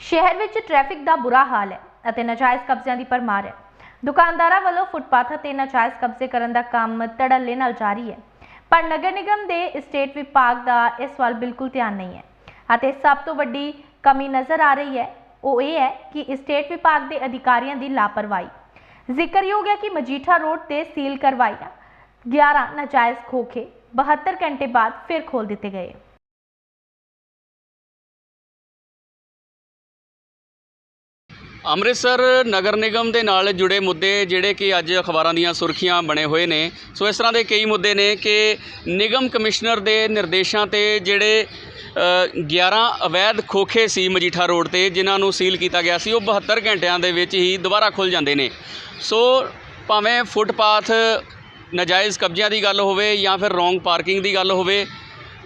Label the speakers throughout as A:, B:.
A: ਸ਼ਹਿਰ ਵਿੱਚ ਟ੍ਰੈਫਿਕ ਦਾ ਬੁਰਾ ਹਾਲ ਹੈ ਅਤੇ ਨਾਜਾਇਜ਼ ਕਬਜ਼ਿਆਂ ਦੀ ਪਰਮਾਰ ਹੈ। ਦੁਕਾਨਦਾਰਾਂ ਵੱਲੋਂ ਫੁੱਟਪਾਥ ਤੇ ਨਾਜਾਇਜ਼ ਕਬਜ਼ੇ ਕਰਨ ਦਾ ਕੰਮ ਧੜੱਲੇ ਨਾਲ ਜਾਰੀ ਹੈ। ਪਰ ਨਗਰ ਨਿਗਮ ਦੇ ਸਟੇਟ ਵਿਭਾਗ ਦਾ ਇਸ ਵੱਲ ਬਿਲਕੁਲ ਧਿਆਨ ਨਹੀਂ ਹੈ ਅਤੇ ਸਭ ਤੋਂ ਵੱਡੀ ਕਮੀ ਨਜ਼ਰ ਆ ਰਹੀ ਹੈ, ਉਹ ਇਹ ਹੈ ਕਿ ਸਟੇਟ ਵਿਭਾਗ ਦੇ ਅਧਿਕਾਰੀਆਂ ਦੀ ਲਾਪਰਵਾਹੀ। ਜ਼ਿਕਰਯੋਗ ਹੈ ਕਿ ਮਜੀਠਾ ਰੋਡ ਤੇ ਸੀਲ ਕਰਵਾਈਆਂ 11 ਨਾਜਾਇਜ਼ ਖੋਖੇ 72 ਘੰਟੇ ਬਾਅਦ ਫਿਰ ਖੋਲ ਦਿੱਤੇ ਗਏ।
B: ਅੰਮ੍ਰਿਤਸਰ ਨਗਰ ਨਿਗਮ ਦੇ ਨਾਲ ਜੁੜੇ ਮੁੱਦੇ ਜਿਹੜੇ ਕਿ ਅੱਜ ਅਖਬਾਰਾਂ ਦੀਆਂ ਸੁਰਖੀਆਂ ਬਣੇ ਹੋਏ ਨੇ। ਸੋ ਇਸ ਤਰ੍ਹਾਂ ਦੇ ਕਈ ਮੁੱਦੇ ਨੇ ਕਿ ਨਿਗਮ ਕਮਿਸ਼ਨਰ ਦੇ ਨਿਰਦੇਸ਼ਾਂ ਤੇ ਜਿਹੜੇ ਅ, 11 ਅਵੈਧ ਖੋਖੇ ਸੀ ਮਜੀਠਾ ਰੋਡ ਤੇ ਜਿਨ੍ਹਾਂ ਨੂੰ ਸੀਲ ਕੀਤਾ ਗਿਆ ਸੀ ਉਹ 72 ਘੰਟਿਆਂ ਦੇ ਵਿੱਚ ਹੀ ਦੁਬਾਰਾ ਖੁੱਲ ਜਾਂਦੇ ਨੇ। ਸੋ ਭਾਵੇਂ ਫੁੱਟਪਾਥ ਨਾਜਾਇਜ਼ ਕਬਜ਼ਿਆਂ ਦੀ ਗੱਲ ਹੋਵੇ ਜਾਂ ਫਿਰ ਰੋਂਗ ਪਾਰਕਿੰਗ ਦੀ ਗੱਲ ਹੋਵੇ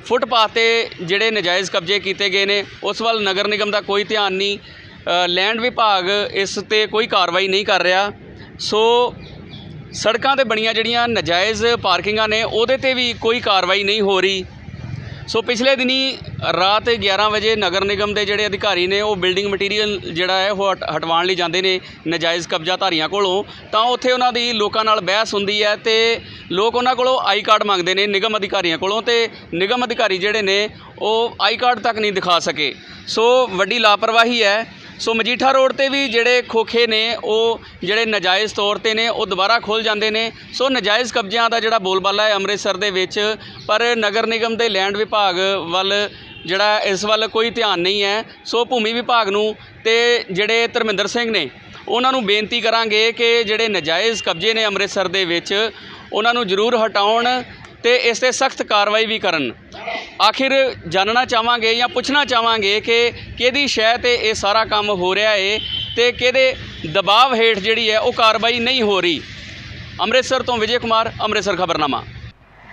B: ਫੁੱਟਪਾਥ ਤੇ ਜਿਹੜੇ ਨਜਾਇਜ਼ ਕਬਜ਼ੇ ਕੀਤੇ ਗਏ ਨੇ ਉਸ ਵੱਲ ਨਗਰ ਨਿਗਮ ਦਾ ਕੋਈ ਧਿਆਨ ਨਹੀਂ। ਲੈਂਡ ਵਿਭਾਗ ਇਸ ਤੇ ਕੋਈ ਕਾਰਵਾਈ ਨਹੀਂ ਕਰ ਰਿਹਾ। ਸੋ ਸੜਕਾਂ ਤੇ ਬਣੀਆਂ ਜਿਹੜੀਆਂ ਨਜਾਇਜ਼ ਪਾਰਕਿੰਗਾਂ ਨੇ, ਉਹਦੇ ਤੇ ਵੀ ਕੋਈ ਕਾਰਵਾਈ ਨਹੀਂ ਹੋ ਰਹੀ। ਸੋ ਪਿਛਲੇ ਦਿਨੀ ਰਾਤ 11 ਵਜੇ ਨਗਰ ਨਿਗਮ ਦੇ ਜਿਹੜੇ ਅਧਿਕਾਰੀ ਨੇ, ਉਹ ਬਿਲਡਿੰਗ ਮਟੀਰੀਅਲ ਜਿਹੜਾ ਹੈ, ਉਹ ਹਟ- ਹਟਵਾਉਣ ਲਈ ਜਾਂਦੇ ਨੇ ਨਜਾਇਜ਼ ਕਬਜ਼ਾਧਾਰੀਆਂ ਕੋਲੋਂ। ਤਾਂ ਉੱਥੇ ਉਹਨਾਂ ਦੀ ਲੋਕਾਂ ਨਾਲ ਬਹਿਸ ਹੁੰਦੀ ਹੈ ਤੇ ਲੋਕ ਉਹਨਾਂ ਕੋਲੋਂ ਆਈ ਕਾਰਡ ਮੰਗਦੇ ਨੇ ਨਿਗਮ ਅਧਿਕਾਰੀਆਂ ਕੋਲੋਂ ਤੇ ਨਿਗਮ ਅਧਿਕਾਰੀ ਜਿਹੜੇ ਨੇ, ਉਹ ਆਈ ਕਾਰਡ ਤੱਕ ਨਹੀਂ ਦਿਖਾ ਸਕੇ। ਸੋ ਵੱਡੀ ਲਾਪਰਵਾਹੀ ਹੈ। ਸੋ ਮਜੀਠਾ ਰੋਡ ਤੇ ਵੀ ਜਿਹੜੇ ਖੋਖੇ ਨੇ, ਉਹ ਜਿਹੜੇ ਨਜਾਇਜ਼ ਤੌਰ ਤੇ ਨੇ, ਉਹ ਦੁਬਾਰਾ ਖੁੱਲ ਜਾਂਦੇ ਨੇ। ਸੋ ਨਜਾਇਜ਼ ਕਬਜ਼ਿਆਂ ਦਾ ਜਿਹੜਾ ਬੋਲਬਾਲਾ ਹੈ ਅੰਮ੍ਰਿਤਸਰ ਦੇ ਵਿੱਚ, ਪਰ ਨਗਰ ਨਿਗਮ ਦੇ ਲੈਂਡ ਵਿਭਾਗ ਵੱਲ ਜਿਹੜਾ ਇਸ ਵੱਲ ਕੋਈ ਧਿਆਨ ਨਹੀਂ ਹੈ। ਸੋ ਭੂਮੀ ਵਿਭਾਗ ਨੂੰ ਤੇ ਜਿਹੜੇ ਧਰਮਿੰਦਰ ਸਿੰਘ ਨੇ, ਉਹਨਾਂ ਨੂੰ ਬੇਨਤੀ ਕਰਾਂਗੇ ਕਿ ਜਿਹੜੇ ਨਜਾਇਜ਼ ਕਬਜ਼ੇ ਨੇ ਅੰਮ੍ਰਿਤਸਰ ਦੇ ਵਿੱਚ, ਉਹਨਾਂ ਨੂੰ ਜ਼ਰੂਰ ਹਟਾਉਣ ਤੇ ਇਸ ਤੇ ਸਖਤ ਕਾਰਵਾਈ ਵੀ ਕਰਨ। ਆਖਿਰ ਜਾਣਨਾ ਚਾਹਾਂਗੇ ਜਾਂ ਪੁੱਛਣਾ ਚਾਹਾਂਗੇ ਕਿ ਕਿਹਦੀ ਸ਼ੈ ਤੇ ਇਹ ਸਾਰਾ ਕੰਮ ਹੋ ਰਿਹਾ ਏ ਤੇ ਕਿਹਦੇ ਦਬਾਅ ਹੇਠ ਜਿਹੜੀ ਹੈ ਉਹ ਕਾਰਵਾਈ ਨਹੀਂ ਹੋ ਰਹੀ। ਅੰਮ੍ਰਿਤਸਰ ਤੋਂ ਵਿਜੇ ਕੁਮਾਰ, ਅੰਮ੍ਰਿਤਸਰ ਖਬਰਨਾਮਾ।